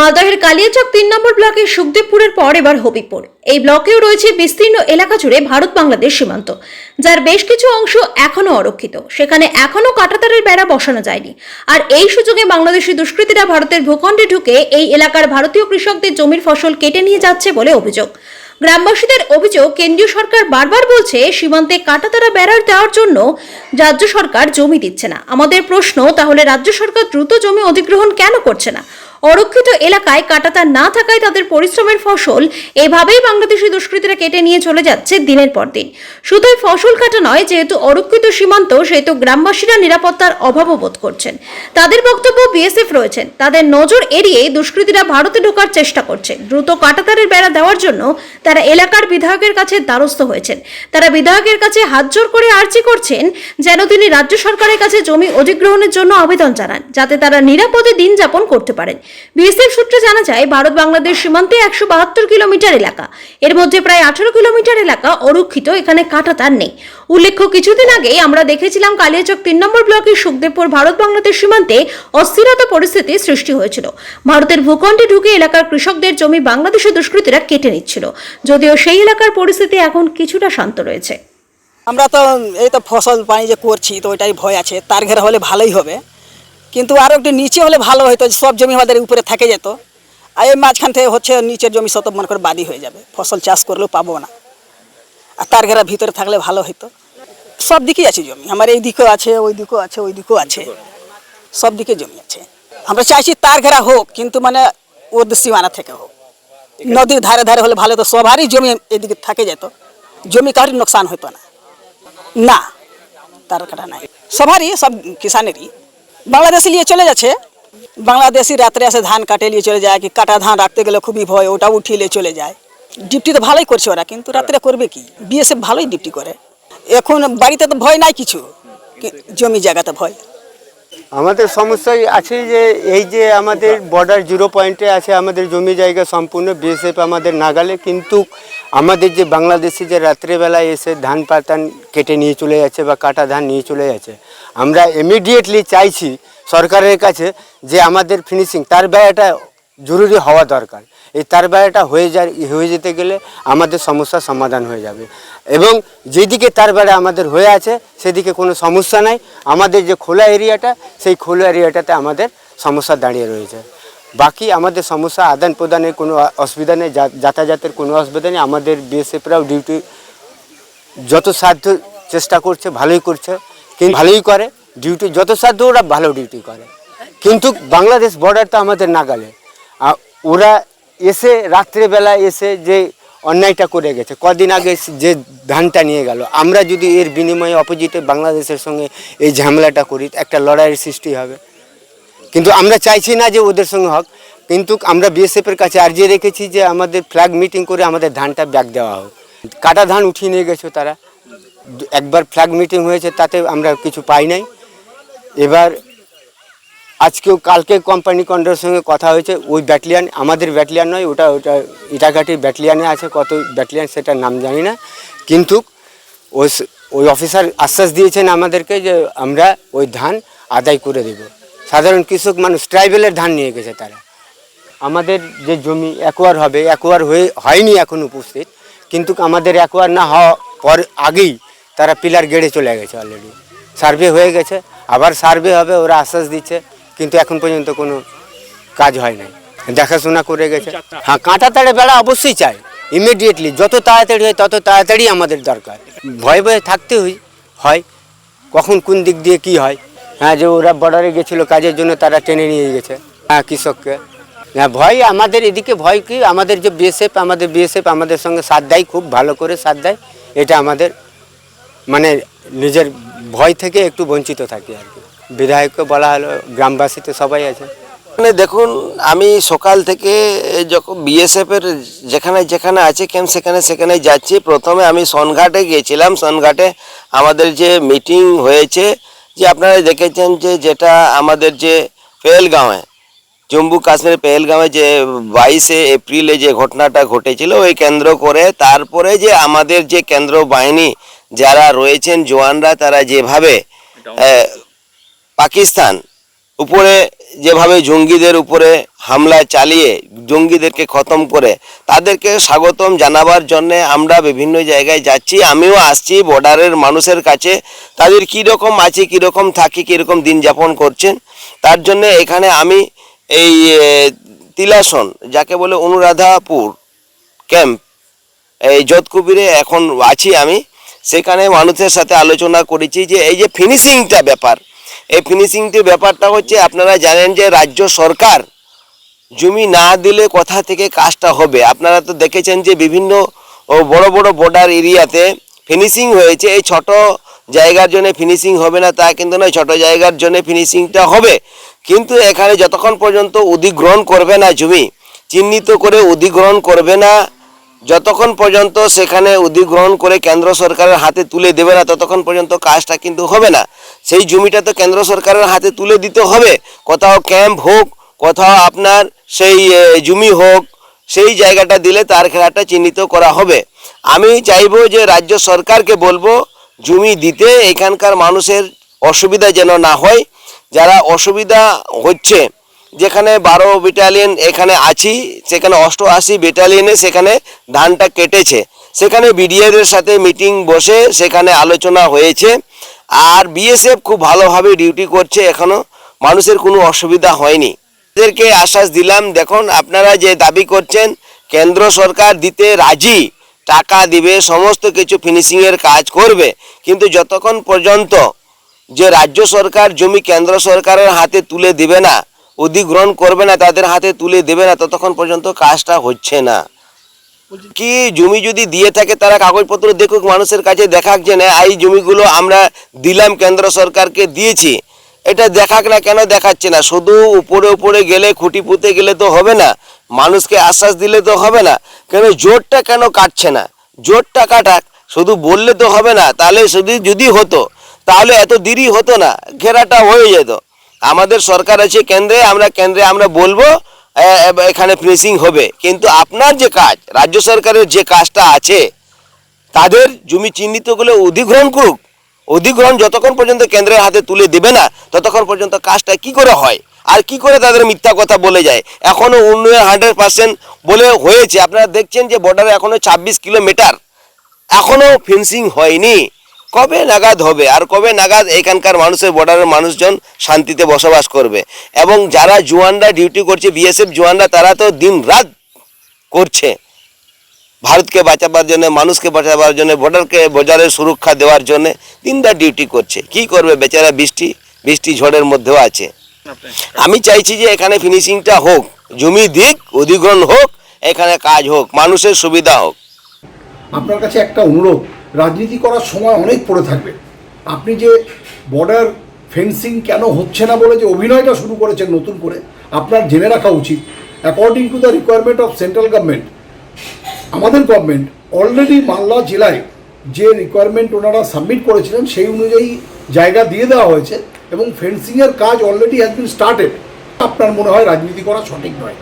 মালদহের কালিয়াচক তিন নম্বর ব্লকের সুখদেবপুরের পর এবার হবিপুর। এই ব্লকেও রয়েছে বিস্তীর্ণ এলাকা জুড়ে ভারত বাংলাদেশ সীমান্ত, যার বেশ কিছু অংশ এখনও অরক্ষিত। সেখানে এখনও কাঁটাতারের বেড়া বসানো যায়নি। আর এই সুযোগে বাংলাদেশি দুষ্কৃতীরা ভারতের ভূখণ্ডে ঢুকে এই এলাকার ভারতীয় কৃষকদের জমির ফসল কেটে নিয়ে যাচ্ছে বলে অভিযোগ। গ্রামবাসীদের অভিযোগ, কেন্দ্রীয় সরকার বারবার বলছে সীমান্তে কাটাতারা বেড়ার দেওয়ার জন্য রাজ্য সরকার জমি দিচ্ছে না। আমাদের প্রশ্ন, তাহলে রাজ্য সরকার দ্রুত জমি অধিগ্রহণ কেন করছে না? অরক্ষিত এলাকায় কাটাতার না থাকায় তাদের পরিশ্রমের ফসল এভাবেই বাংলাদেশি দুষ্কৃতীরা কেটে নিয়ে চলে যাচ্ছে দিনের পর দিন। শুধুই ফসল কাটা নয়, যেহেতু অরক্ষিত সীমান্ত, সেহেতু গ্রামবাসীরা নিরাপত্তার অভাবও বোধ করছেন। তাদের বক্তব্য বিএসএফ রয়েছেন। তাদের নজর এড়িয়ে দুষ্কৃতীরা ভারতে ঢোকার চেষ্টা করছে দ্রুত কাটাতারের বেড়া দেওয়ার জন্য তারা এলাকার বিধায়কের কাছে দ্বারস্থ হয়েছেন। তারা বিধায়কের কাছে হাত জোর করে আর্জি করছেন যেন তিনি রাজ্য সরকারের কাছে জমি অধিগ্রহণের জন্য আবেদন জানান, যাতে তারা নিরাপদে দিন যাপন করতে পারেন। বিএসএফ সূত্রে জানা যায়, ভারত বাংলাদেশ সীমান্তে একশো বাহাত্তর কিলোমিটার এলাকা। এর মধ্যে প্রায় আঠারো কিলোমিটার এলাকা অরক্ষিত, এখানে কাঁটাতার নেই। উল্লেখ্য, কিছুদিন আগেই আমরা দেখেছিলাম কালিয়াচক তিন নম্বর ব্লকের সুখদেবপুর ভারত বাংলাদেশ সীমান্তে অস্থিরতা পরিস্থিতি সৃষ্টি হয়েছিল। ভারতের ভূখণ্ডে ঢুকে এলাকার কৃষকদের জমি বাংলাদেশের দুষ্কৃতীরা কেটে নিচ্ছিল। যদিও সেই এলাকার পরিস্থিতি এখন কিছুটা শান্ত রয়েছে। আমরা তো, এই তো ফসল পানি যে করছি, তো ওইটাই ভয় আছে। তার ঘেরা হলে ভালোই হবে। কিন্তু আরও একটু নিচে হলে ভালো হতো সব জমি আমাদের উপরে থেকে যেত। আর এই মাঝখান থেকে হচ্ছে নিচের জমি শত মনে করে বাদি হয়ে যাবে। ফসল চাষ করলেও পাবো না। আর তার ঘেরা ভিতরে থাকলে ভালো হতো সব দিকেই আছে জমি। আমার এই দিকেও আছে, ওই দিকেও আছে, ওই দিকেও আছে। সব দিকে জমি আছে। আমরা চাইছি তার ঘেরা হোক, কিন্তু মানে ওদের সীমানা থেকে হোক। নদীর ধারে ধারে হলে ভালো তো সবারই জমি এদিকে থাকে যেত। জমি কারোর নোকসান হতো না। না, তার কাটা নাই। সবারই, সব কিষানেরই। বাংলাদেশে নিয়ে চলে যাচ্ছে। বাংলাদেশি রাত্রে আসে ধান কাটে, নিয়ে চলে যায়, কি কাটা ধান রাখতে গেলে খুবই ভয়, ওটা উঠিয়ে নিয়ে চলে যায়। ডিপটি তো ভালোই করছে ওরা, কিন্তু রাত্রে করবে কি? বিএসএফ ভালোই ডিপটি করে। এখন বাড়িতে তো ভয় নাই কিছু জমি জায়গাতে ভয়। আমাদের সমস্যাই আছে যে, এই যে আমাদের বর্ডার জিরো পয়েন্টে আছে, আমাদের জমি জায়গা সম্পূর্ণ বিএসএফ আমাদের নাগালে, কিন্তু আমাদের যে বাংলাদেশি যে রাত্রেবেলায় এসে ধান পাতান কেটে নিয়ে চলে যাচ্ছে বা কাটা ধান নিয়ে চলে যাচ্ছে, আমরা ইমিডিয়েটলি চাইছি সরকারের কাছে যে আমাদের ফিনিশিং তার ব্যয়টা জরুরি হওয়া দরকার। এই তার বেড়াটা হয়ে যায়, হয়ে যেতে গেলে আমাদের সমস্যার সমাধান হয়ে যাবে। এবং যেদিকে তার বেড়া আমাদের হয়ে আছে, সেদিকে কোনো সমস্যা নাই। আমাদের যে খোলা এরিয়াটা, সেই খোলা এরিয়াটাতে আমাদের সমস্যা দাঁড়িয়ে রয়েছে। বাকি আমাদের সমস্যা আদান প্রদানের কোনো অসুবিধা নেই যাতায়াতের কোনো অসুবিধা নেই। আমাদের বিএসএফরাও ডিউটি যত সাধ্য চেষ্টা করছে, ভালোই করছে। কিন্তু ভালোই করে, ডিউটি যত সাধ্য ওরা ভালো ডিউটি করে। কিন্তু বাংলাদেশ বর্ডার তো আমাদের নাগালে। ওরা এসে রাত্রেবেলা এসে যে অন্যায়টা করে গেছে, কদিন আগে যে ধানটা নিয়ে গেল, আমরা যদি এর বিনিময়ে অপোজিটে বাংলাদেশের সঙ্গে এই ঝামেলাটা করি, একটা লড়াইয়ের সৃষ্টি হবে। কিন্তু আমরা চাইছি না যে ওদের সঙ্গে হোক, কিন্তু আমরা বিএসএফের কাছে আর্জি রেখেছি যে আমাদের ফ্ল্যাগ মিটিং করে আমাদের ধানটা ব্যাগ দেওয়া হোক। কাটা ধান উঠিয়ে নিয়ে গেছো তারা, একবার ফ্ল্যাগ মিটিং হয়েছে তাতে আমরা কিছু পাই নাই। এবার আজকেও কালকে কোম্পানি কন্ডার সঙ্গে কথা হয়েছে। ওই ব্যাটালিয়ান আমাদের ব্যাটালিয়ান নয়, ওটা ওটা ইটাঘাটি ব্যাটালিয়ানে আছে, কত ব্যাটালিয়ান সেটার নাম জানি না। কিন্তু ওই ওই অফিসার আশ্বাস দিয়েছেন আমাদেরকে যে আমরা ওই ধান আদায় করে দেব। সাধারণ কৃষক মানুষ ট্রাইবেলের ধান নিয়ে গেছে তারা। আমাদের যে জমি অ্যাকোয়ার হবে অ্যাকোয়ার হয়ে, হয়নি এখন উপস্থিত। কিন্তু আমাদের অ্যাকোয়ার না হওয়া পর আগেই তারা পিলার গেড়ে চলে গেছে অলরেডি সার্ভে হয়ে গেছে, আবার সার্ভে হবে, ওরা আশ্বাস দিচ্ছে। কিন্তু এখন পর্যন্ত কোনো কাজ হয় নাই। দেখাশোনা করে গেছে। হ্যাঁ কাঁটা তাড়ে বেড়া অবশ্যই চাই। ইমিডিয়েটলি যত তাড়াতাড়ি হয়, তত তাড়াতাড়ি আমাদের দরকার। ভয়ে ভয়ে থাকতে হয়। কখন কোন দিক দিয়ে কি হয়। হ্যাঁ যে ওরা বর্ডারে গেছিল কাজের জন্য, তারা টেনে নিয়ে গেছে। হ্যাঁ কৃষককে। হ্যাঁ ভয়, আমাদের এদিকে ভয় কি? আমাদের যে বিএসএফ আমাদের বিএসএফ আমাদের সঙ্গে সাথ দেয়, খুব ভালো করে সাথ দেয়। এটা আমাদের মানে নিজের ভয় থেকে একটু বঞ্চিত থাকি আর কি। বিধায়ককে বলা হলো গ্রামবাসী তো সবাই আছে। মানে দেখুন, আমি সকাল থেকে যখন বিএসএফ এর যেখানে যেখানে আছে ক্যাম্প সেখানে সেখানে যাচ্ছি। প্রথমে আমি সনঘাটে গিয়েছিলাম। সনঘাটে আমাদের যে মিটিং হয়েছে, যে আপনারা দেখেছেন যে যেটা আমাদের যে পেহেলগাঁওয়ে, জম্মু কাশ্মীর পেহেলগাঁওয়ে যে বাইশে এপ্রিলে যে ঘটনাটা ঘটেছিল, ওই কেন্দ্র করে তারপরে যে আমাদের যে কেন্দ্র বাহিনী যারা রয়েছেন, জওয়ানরা, তারা যেভাবে পাকিস্তান উপরে যেভাবে জঙ্গিদের উপরে হামলা চালিয়ে জঙ্গিদেরকে খতম করে তাদেরকে স্বাগতম জানাবার জন্যে আমরা বিভিন্ন জায়গায় যাচ্ছি, আমিও আসছি, বর্ডারের মানুষের কাছে, তাদের কীরকম আছে, কীরকম থাকি, কীরকম দিন যাপন করছেন, তার জন্য এখানে আমি এই তিলাসন, যাকে বলে অনুরাধাপুর ক্যাম্প, এই যোধকুবিরে এখন আছি আমি, সেখানে মানুষের সাথে আলোচনা করেছি যে এই যে ফিনিশিংটা ব্যাপার এই ফিনিশিংটির ব্যাপারটা হচ্ছে আপনারা জানেন যে রাজ্য সরকার জমি না দিলে কোথা থেকে কাজটা হবে? আপনারা তো দেখেছেন যে বিভিন্ন বড় বড় বর্ডার এরিয়াতে ফিনিশিং হয়েছে। এই ছোট জায়গার জন্য ফিনিশিং হবে না, তা কিন্তু নয়। ছোট জায়গার জন্য ফিনিশিংটা হবে। কিন্তু এখানে যতক্ষণ পর্যন্ত অধিগ্রহণ করবে না জমি, চিহ্নিত করে অধিগ্রহণ করবে না, যতক্ষণ পর্যন্ত সেখানে অধিগ্রহণ করে কেন্দ্র সরকারের হাতে তুলে দেবে না, ততক্ষণ পর্যন্ত কাজটা কিন্তু হবে না। সেই জমিটা তো কেন্দ্র সরকারের হাতে তুলে দিতে হবে। কোথাও ক্যাম্প হোক, কোথাও আপনার সেই জমি হোক, সেই জায়গাটা দিলে তার খেলাটা চিহ্নিত করা হবে। আমি চাইব যে রাজ্য সরকারকে বলব, জমি দিতে এখানকার মানুষের অসুবিধা যেন না হয়। যারা অসুবিধা হচ্ছে, যেখানে বারো ব্যাটালিয়ন এখানে আছি, সেখানে অষ্টআশি ব্যাটালিয়নে সেখানে ধানটা কেটেছে। সেখানে বিডিএর সাথে মিটিং বসে সেখানে আলোচনা হয়েছে। আর বিএসএফ খুব ভালোভাবে ডিউটি করছে এখনও। মানুষের কোনো অসুবিধা হয়নি। এদেরকে আশ্বাস দিলাম, দেখুন, আপনারা যে দাবি করছেন, কেন্দ্র সরকার দিতে রাজি, টাকা দিবে, সমস্ত কিছু ফিনিশিংয়ের কাজ করবে। কিন্তু যতক্ষণ পর্যন্ত যে রাজ্য সরকার জমি কেন্দ্র সরকারের হাতে তুলে দিবে না, অধিগ্রহণ করবে না, তাদের হাতে তুলে দেবে না, ততক্ষণ পর্যন্ত কাজটা হচ্ছে না। কি জমি যদি দিয়ে থাকে তারা কাগজপত্র দেখুক, মানুষের কাছে দেখাক যে, না, এই জমিগুলো আমরা দিলাম, কেন্দ্র সরকারকে দিয়েছি। এটা দেখাক না কেন দেখাচ্ছে না? শুধু উপরে উপরে গেলে খুঁটি পুঁতে গেলে তো হবে না। মানুষকে আশ্বাস দিলে তো হবে না। কেন জোরটা কেন কাটছে না? জোরটা কাটাক, শুধু বললে তো হবে না, তাহলে শুধু যদি হতো, তাহলে এত দেরি হতো না, ঘেরাটা হয়ে যেত। আমাদের সরকার আছে কেন্দ্রে, আমরা কেন্দ্রে আমরা বলব এখানে ফিনিশিং হবে। কিন্তু আপনার যে কাজ, রাজ্য সরকারের যে কাজটা আছে, তাদের জমি চিহ্নিত করে অধিগ্রহণ করুক। অধিগ্রহণ যতক্ষণ পর্যন্ত কেন্দ্রের হাতে তুলে দেবে না, ততক্ষণ পর্যন্ত কাজটা কি করে হয়? আর কি করে তাদের মিথ্যা কথা বলে যায়? এখনও উন্নয়ন হান্ড্রেড পার্সেন্ট বলে হয়েছে। আপনারা দেখছেন যে বর্ডারে এখনও ছাব্বিশ কিলোমিটার। এখনও ফেন্সিং হয়নি। কবে নাগাদ হবে? আর কবে নাগাদ এখানকার মানুষের বর্ডারের মানুষজন শান্তিতে বসবাস করবে? এবং যারা জওয়ানরা ডিউটি করছে বিএসএফ জওয়ানরা তারা তো দিন রাত করছে। ভারতকে বাঁচাবার জন্য, মানুষকে বাঁচাবার জন্য বর্ডারকে বজারের সুরক্ষা দেওয়ার জন্য দিনরাত ডিউটি করছে। কি করবে বেচারা বৃষ্টি? বৃষ্টি ঝড়ের মধ্যেও আছে। আমি চাইছি যে এখানে ফিনিশিংটা হোক। জমি দিক, অধিগ্রহণ হোক, এখানে কাজ হোক, মানুষের সুবিধা হোক। আপনার কাছে একটা অনুরোধ। রাজনীতি করার সময় অনেক পড়ে থাকবে। আপনি যে বর্ডার ফেন্সিং কেন হচ্ছে না বলে যে অভিনয়টা শুরু করেছেন নতুন করে, আপনার জেনে রাখা উচিত। According to the requirement of central government আমাদের গভর্নমেন্ট অলরেডি মালদা জেলায় যে রিকোয়ারমেন্ট ওনারা সাবমিট করেছিলেন, সেই অনুযায়ী জায়গা দিয়ে দেওয়া হয়েছে এবং ফেন্সিংয়ের কাজ অলরেডি হ্যাজ বিন স্টার্টেড আপনার মনে হয় রাজনীতি করা সঠিক নয়।